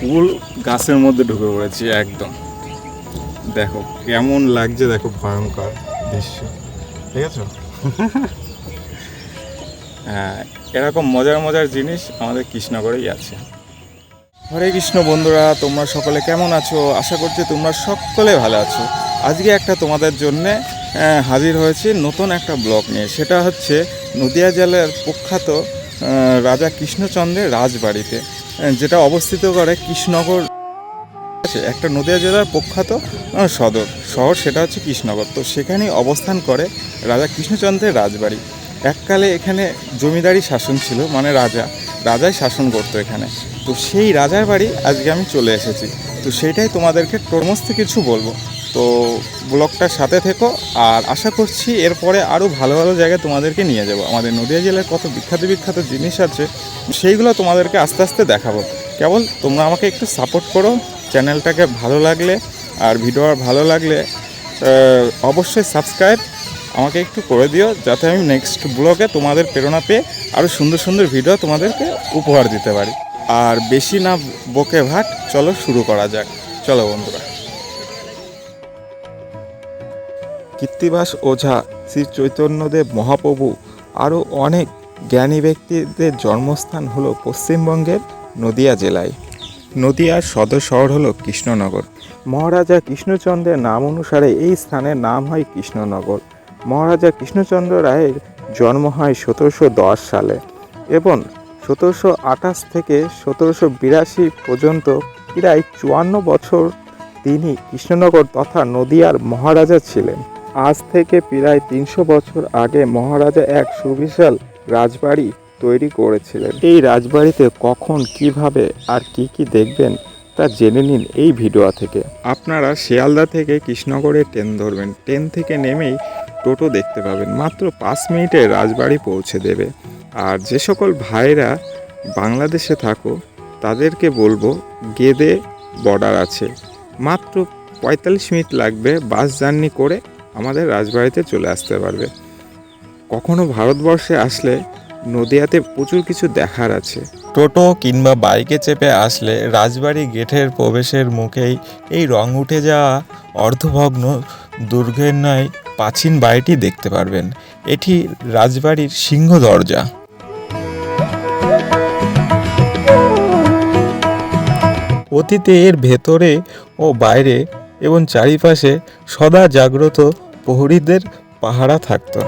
কুল গাছের মধ্যে ঢুকে পড়েছি, একদম। দেখো, কেমন লাগছে, দেখো, ভয়ঙ্কর দৃশ্য। ঠিক আছে? হ্যাঁ এরকম মজার মজার জিনিস আমাদের কৃষ্ণগড়েই আছে। হরে কৃষ্ণ বন্ধুরা, তোমরা সকলে কেমন আছো? আশা করছি তোমরা সকলে ভালো আছো। আজকে একটা তোমাদের জন্যে হাজির হয়েছি নতুন একটা ব্লগ নিয়ে। সেটা হচ্ছে নদিয়া জেলার প্রখ্যাত রাজা কৃষ্ণচন্দ্রের রাজবাড়িতে। যেটা অবস্থিত করে কৃষ্ণনগর আছে, একটা নদিয়া জেলার প্রখ্যাত সদর শহর, সেটা হচ্ছে কৃষ্ণনগর। তো সেখানেই অবস্থান করে রাজা কৃষ্ণচন্দ্রের রাজবাড়ি। এককালে এখানে জমিদারি শাসন ছিল মানে রাজা, রাজাই শাসন করতো এখানে। তো সেই রাজার বাড়ি আজকে আমি চলে এসেছি। তো সেটাই তোমাদেরকে সমস্ত কিছু বলব। তো ব্লগটার সাথে থেকো, আর আশা করছি এরপরে আরও ভালো ভালো জায়গায় তোমাদেরকে নিয়ে যাব। আমাদের নদিয়া জেলার কত বিখ্যাত বিখ্যাত জিনিস আছে, সেইগুলো তোমাদেরকে আস্তে আস্তে দেখাবো। কেবল তোমরা আমাকে একটু সাপোর্ট করো, চ্যানেলটাকে ভালো লাগলে আর ভিডিও ভালো লাগলে অবশ্যই সাবস্ক্রাইব আমাকে একটু করে দিও, যাতে আমি নেক্সট ব্লগে তোমাদের প্রেরণা পেয়ে আরও সুন্দর সুন্দর ভিডিও তোমাদেরকে উপহার দিতে পারি। আর বেশি না বকে ভাট, চলো শুরু করা যাক। চলো বন্ধুরা। কীর্তিবাস ওঝা শ্রী চৈতন্যদেব মহাপ্রভু আরও অনেক জ্ঞানী ব্যক্তিদের জন্মস্থান হলো পশ্চিমবঙ্গের নদিয়া জেলায়। নদিয়ার সদর শহর হলো কৃষ্ণনগর। মহারাজা কৃষ্ণচন্দ্রের নাম অনুসারে এই স্থানের নাম হয় কৃষ্ণনগর। মহারাজা কৃষ্ণচন্দ্র রায়ের জন্ম হয় সতেরোশো দশ সালে এবং সতেরোশো আঠাশ থেকে সতেরোশো বিরাশি পর্যন্ত প্রায় চুয়ান্ন বছর তিনি কৃষ্ণনগর তথা নদিয়ার মহারাজা ছিলেন। আজ থেকে প্রায় তিনশো বছর আগে মহারাজা এক সুবিশাল রাজবাড়ি তৈরি করেছিলেন। এই রাজবাড়িতে কখন, কীভাবে আর কি কি দেখবেন তা জেনে নিন এই ভিডিও থেকে। আপনারা শিয়ালদা থেকে কৃষ্ণগড়ে ট্রেন ধরবেন। ট্রেন থেকে নেমেই টোটো দেখতে পাবেন। মাত্র পাঁচ মিনিটে রাজবাড়ি পৌঁছে দেবে। আর যে সকল ভাইরা বাংলাদেশে থাকো, তাদেরকে বলব, গেদে বর্ডার আছে। মাত্র পঁয়তাল্লিশ মিনিট লাগবে বাস জার্নি করে আমাদের রাজবাড়িতে চলে আসতে পারবে। কখনো ভারতবর্ষে আসলে নদিয়াতে প্রচুর কিছু দেখার আছে। টোটো কিংবা বাইকে চেপে আসলে রাজবাড়ি গেটের প্রবেশের মুখেই এই রং উঠে যাওয়া অর্ধভগ্ন দুর্গের নয় প্রাচীন বাড়িটি দেখতে পারবেন। এটি রাজবাড়ির সিংহ দরজা। অতীতে এর ভেতরে ও বাইরে এবং চারিপাশে সদা জাগ্রত প্রহরীদের পাহারা থাকতো।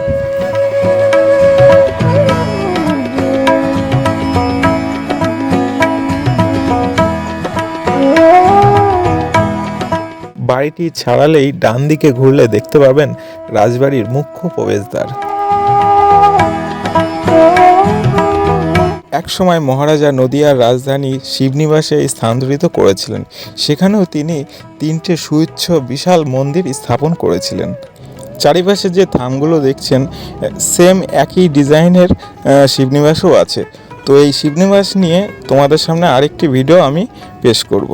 বাড়িটি ছাড়ালেই ডান দিকে ঘুরলে দেখতে পাবেন রাজবাড়ির মুখ্য প্রবেশদ্বার। একসময় মহারাজা নদিয়ার রাজধানী শিবনিবাসে স্থানান্তরিত করেছিলেন। সেখানেও তিনি তিনটে সুউচ্চ বিশাল মন্দির স্থাপন করেছিলেন। চারিপাশে যে থামগুলো দেখছেন সেম একই ডিজাইনের শিবনিবাসও আছে। তো এই শিবনিবাস নিয়ে তোমাদের সামনে আরেকটি ভিডিও আমি পেশ করব।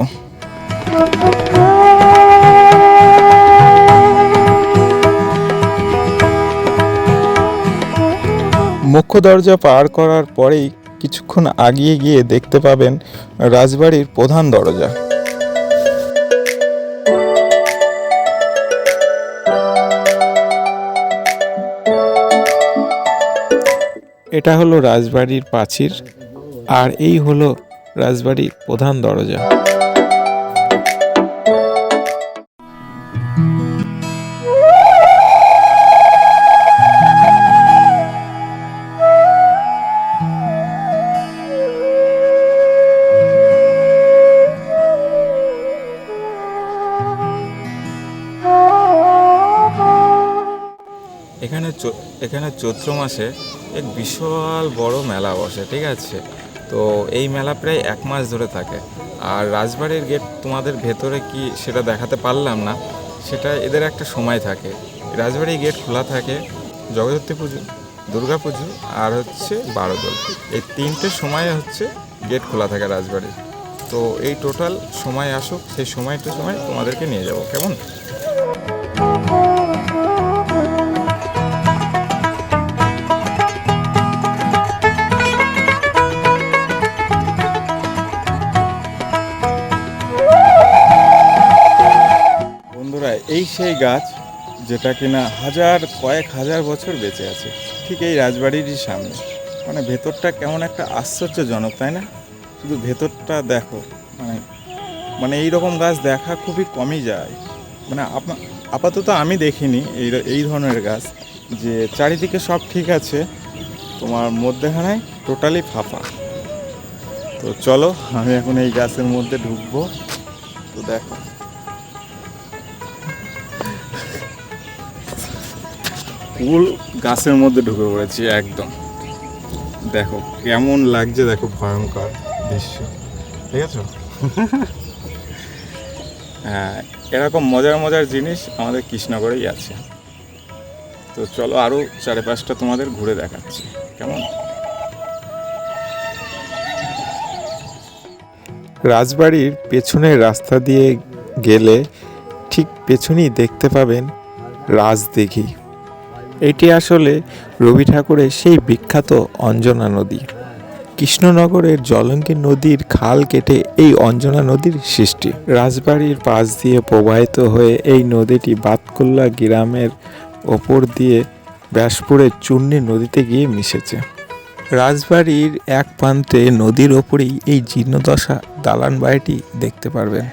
মুখ্য দরজা পার করার পরেই কিছুক্ষণ আগিয়ে গিয়ে দেখতে পাবেন রাজবাড়ির প্রধান দরজা। এটা হলো রাজবাড়ির প্রাচীর আর এই হলো রাজবাড়ির প্রধান দরজা। এখানে এখানে চৈত্র মাসে এক বিশাল বড় মেলা বসে, ঠিক আছে? তো এই মেলা প্রায় এক মাস ধরে থাকে। আর রাজবাড়ির গেট তোমাদের ভেতরে কি সেটা দেখাতে পারলাম না, সেটা এদের একটা সময় থাকে। রাজবাড়ির গেট খোলা থাকে জগদ্ধাত্রী পুজো, দুর্গা পুজো আর হচ্ছে বারোদল। এই তিনটে সময় হচ্ছে গেট খোলা থাকে রাজবাড়ির। তো এই টোটাল সময় আসুক, সেই সময়টা সময় তোমাদেরকে নিয়ে যাব, কেমন? এই সেই গাছ যেটা কিনা হাজার কয়েক হাজার বছর বেঁচে আছে, ঠিক এই রাজবাড়িরই সামনে। মানে ভেতরটা কেমন একটা আশ্চর্যজনক, তাই না? শুধু ভেতরটা দেখো মানে মানে এই রকম গাছ দেখা খুবই কমই যায়। মানে আপাতত আমি দেখিনি এই এই ধরনের গাছ, যে চারিদিকে সব ঠিক আছে, তোমার মধ্যেখানে টোটালি ফাঁপা। তো চলো, আমি এখন এই গাছের মধ্যে ঢুকবো, তো দেখো। ফুল গাছের মধ্যে ঢুকে পড়েছি, একদম। দেখো, কেমন লাগছে, দেখো, ভয়ঙ্কর দৃশ্য। ঠিক আছে? হ্যাঁ এরকম মজার মজার জিনিস আমাদের কৃষ্ণগড়েই আছে। তো চলো আরও চারিপাশটা তোমাদের ঘুরে দেখাচ্ছি, কেমন? রাজবাড়ির পেছনের রাস্তা দিয়ে গেলে ঠিক পেছনেই দেখতে পাবেন রাজদিঘি। এটি আসলে রবি ঠাকুরের সেই বিখ্যাত অঞ্জনা নদী। কৃষ্ণনগরের জলঙ্গি নদীর খাল কেটে এই অঞ্জনা নদীর সৃষ্টি। রাজবাড়ির পাশ দিয়ে প্রবাহিত হয়ে এই নদীটি বাতকুল্লা গ্রামের ওপর দিয়ে ব্যাসপুরের চূর্ণী নদীতে গিয়ে মিশেছে। রাজবাড়ির এক প্রান্তে নদীর ওপরেই এই জীর্ণদশা দালান বাড়িটি দেখতে পারবেন।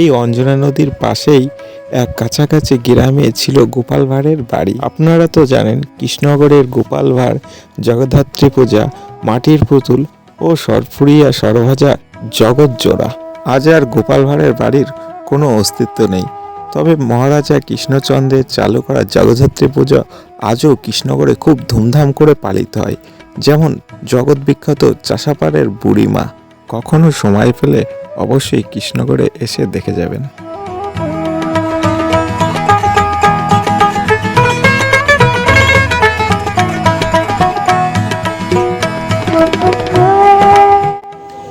এই অঞ্জনা নদীর পাশেই এক কাছাকাছি গ্রামে ছিল গোপাল ভাঁড়ের বাড়ি। আপনারা তো জানেন, কৃষ্ণনগরের গোপাল ভাঁড়, জগদ্ধাত্রী পূজা, মাটির পুতুল ও সরফুরিয়া সরভাজা জগৎ জোড়া। আজ আর গোপাল ভাঁড়ের বাড়ির কোনো অস্তিত্ব নেই। তবে মহারাজা কৃষ্ণচন্দ্রের চালু করা জগদ্ধাত্রী পুজো আজও কৃষ্ণগড়ে খুব ধুমধাম করে পালিত হয়। যেমন জগৎ বিখ্যাত চাষাপাড়ের বুড়িমা। কখনো সময় পেলে অবশ্যই কৃষ্ণগড়ে এসে দেখে যাবেন।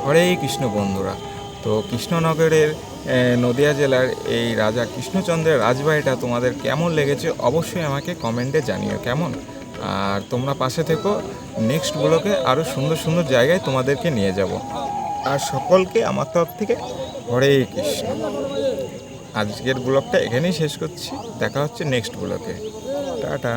হরে কৃষ্ণ বন্ধুরা, তো কৃষ্ণনগরের নদিয়া জেলার এই রাজা কৃষ্ণচন্দ্রের রাজবাড়িটা তোমাদের কেমন লেগেছে অবশ্যই আমাকে কমেন্টে জানিও কেমন? আর তোমরা পাশে থেকো, নেক্সট ব্লকে আরও সুন্দর সুন্দর জায়গায় তোমাদেরকে নিয়ে যাব। আর সকলকে আমার তরফ থেকে হরে কৃষ্ণ। আজকের ব্লগটা এখানেই শেষ করছি। দেখা হচ্ছে নেক্সট ব্লকে টাটা।